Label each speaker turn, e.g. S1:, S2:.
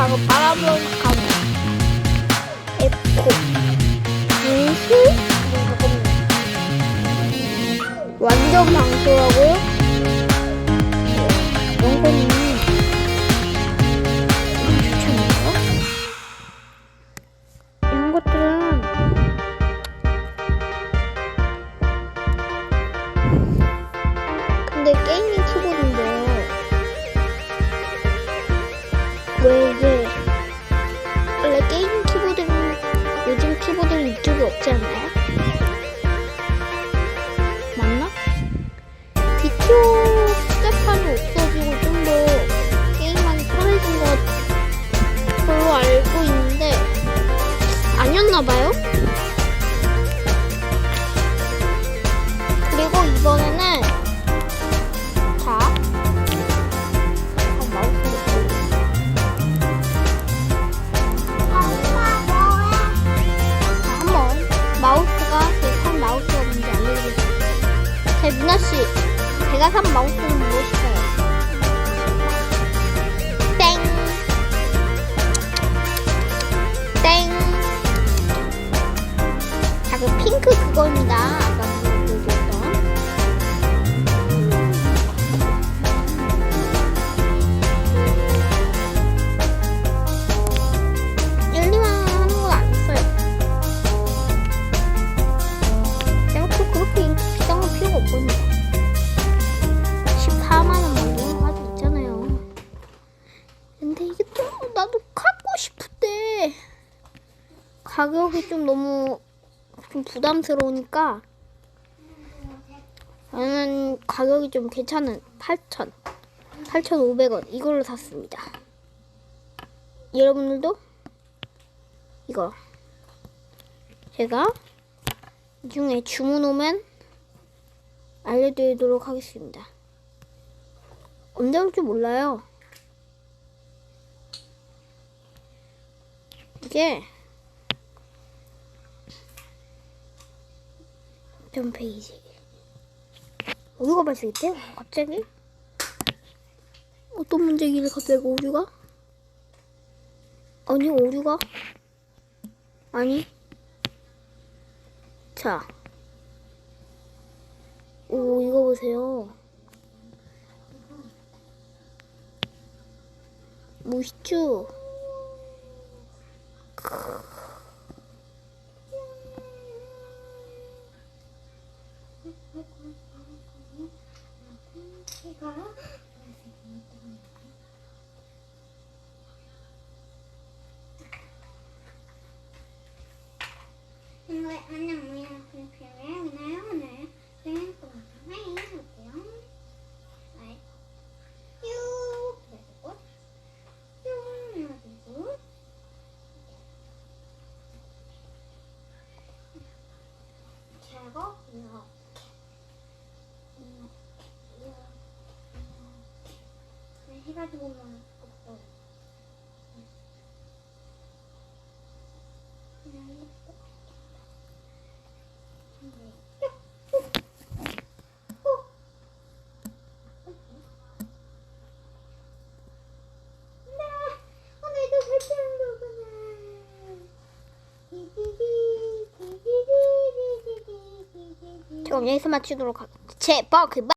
S1: 바로 바라보는 에코 무수 완전 방수라고요? 이런 거는 추천해요. 이런 것들은 왜 이게 원래 게임 키보드는 요즘 키보드는 이쪽에 없지 않나요? 맞나? 비교 제가 산 마우스는 무엇일까요? 땡, 땡. 자, 그 핑크 그거입니다. 가격이 좀 너무 좀 부담스러우니까 저는 가격이 좀 괜찮은 8,000, 8,500원 이걸로 샀습니다. 여러분들도 이거 제가 이 중에 주문 오면 알려드리도록 하겠습니다. 언제 올지 몰라요. 이게 전 페이지 오류가 발생했대요. 갑자기 어떤 문제길래 갑자기 오류가? 아니 오류가? 아니 자, 오 이거 보세요. 멋있죠?
S2: 이 거 안녕 뭐야. 그렇게 나요 오늘 그냥 또 많이 해볼게요. 네. 그리고 이렇게. 이렇게 이렇게 해가지고만 없어. 그냥 오늘도 설치한
S1: 그럼 여기서 마치도록 하겠습니다. 제발 그만.